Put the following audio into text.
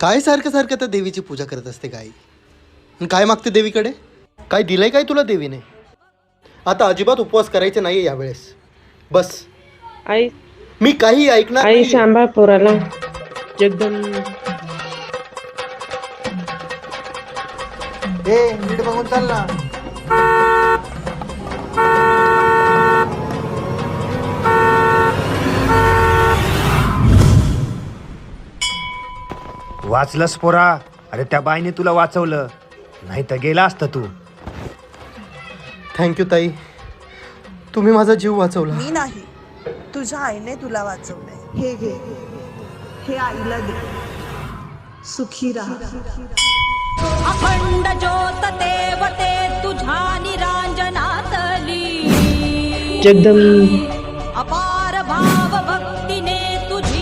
काय सारखं सारखं तर देवीची पूजा करत असते काय आणि काय मागते देवीकडे? काय दिलंय काय तुला देवीने? आता अजिबात उपवास करायचे नाहीये यावेळेस. बस. आई. मी काही ऐकणार आई नाहीये. सांभाळ पोराला. जगदंब. ए नीट बघून चाल ना. वाचलंस पोरा? अरे त्या बाईने तुला वाचवलं. नाही तर गेला असता तू. थँक्यू ताई. तुम्ही माझा जीव वाचवला. मी नाही. तुझ्या आईने तुला वाचवलंय. हे घे हे आईला दे. सुखी राहा. अखंड ज्योत देवते तुझ्या निरांजनातली. जगदंब.